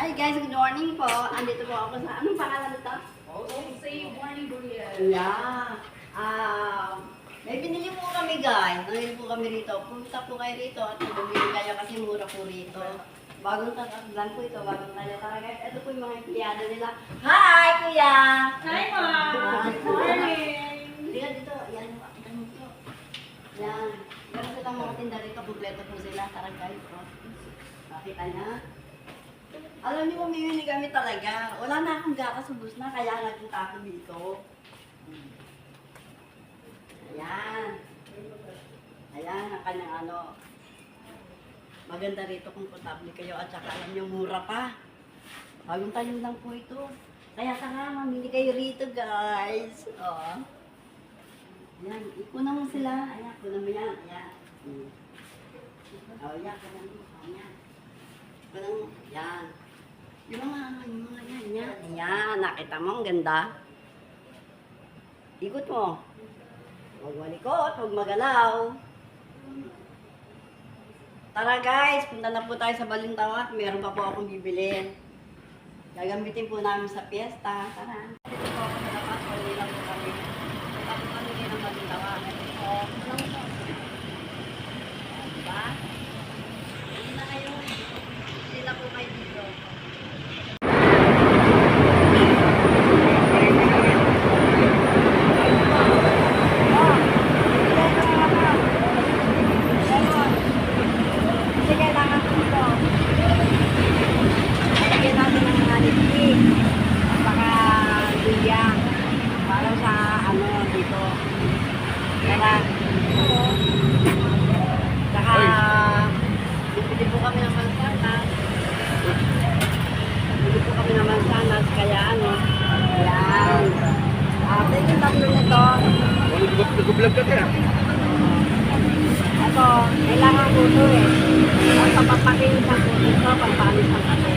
Hi guys, good morning po. Andito po ako sa, anong pangalan nito? Oh, say morning, Burial. Yeah. Ah, may binili po kami guys. Bumili po kami rito. Punta po kayo rito at bumili kayo kasi mura po rito. Bagong tataklan po ito, bagong tayo. Tara guys, ito po yung mga empleyado nila. Hi, kuya! Hi, Mom. Good morning. Dito, dito. Yan, yan po. Yan. Meron silang mga tinda rito. Kompleto po sila. Tara guys. Oh. Nakita niya. Alam niyo, mamimili kami talaga. Wala na akong gatas, ubus na. Kaya nagpunta ako dito. Ayan. Ayan ang kanyang ano. Maganda rito, komportable kayo at saka alam niyo, mura pa. Bagong tayo lang po ito. Kaya tara, mamili kayo rito, guys. Oh. Ayan, ikunan mo sila. Ayan, kunan mo yan. Ayan. Hmm. Oh, yan, kunan mo. Ayan. Yan. Yung mga yung mga yan, yan. Ayan, nakita mo, ang ganda. Ikot mo. Huwag malikot, huwag magalaw. Tara guys, punta na po tayo sa Balintawak. Meron pa po akong bibilin. Gagamitin po namin sa piyesta. Tara. Dito po ako sa labas. Wala lang po kami. Punta po kami din ng Balintawak. Ito po. Lang po. Diba? Hindi na kayo. Hindi na po kayo dito. Kasi kailangan ko ito. Lagyan natin ng mga lipstick. At saka luya. Para sa ano dito. Para. Saka bibili po kami ng mansanas. Bibili po kami ng mansanas. Kaya ano. Ayan. Ah, yung tatlo nito. Nag-vlog ka kaya? Ito, kailangan ko ito eh. Ang papapakinis ang puso ito, pampalis ang kasi.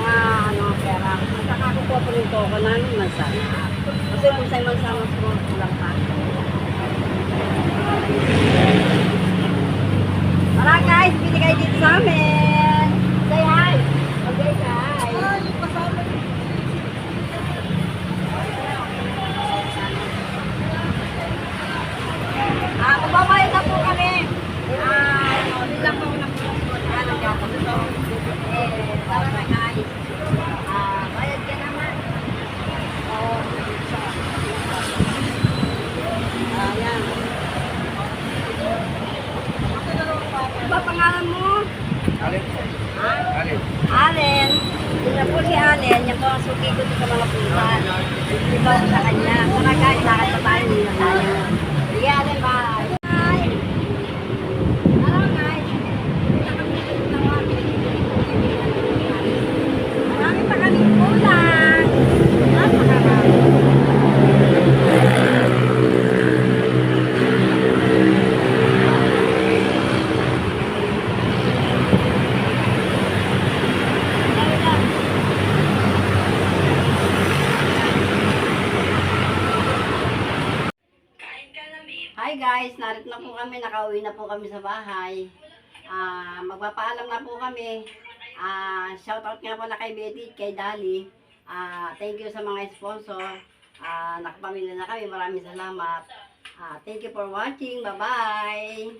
Ah, ano, pera. Saka ko po rin ko ako ng mansana. Kasi kung sa mansana ko, kulang pa. Tara guys, pili kayo dito sa amin. Say hi. Okay guys. Ah, kumabayad na po kami. Ah, ano, hindi lang po ako nagpupunta. Ano, ako ito. Eh, tara na guys. Ah, bayad ka naman. Oh. Ah, yan. Ano ba pangalan mo? Alin? Alin? Yun na po si Allen. Yan po ang suki ko sa mga pusan. Ito sa kanya. Tara guys, lakad pa tayo. Hindi na tayo. Sige Allen, bye. Bye. Tara guys. Marami pa kami kulang. Napakarami. Guys, narito na po kami, nakauwi na po kami sa bahay. Ah, magpapaalam na po kami. Ah, shoutout nga pala kay Betty, kay Dali. Ah, thank you sa mga sponsor. Ah, nakapamilya na kami, maraming salamat. Ah, thank you for watching. Bye-bye.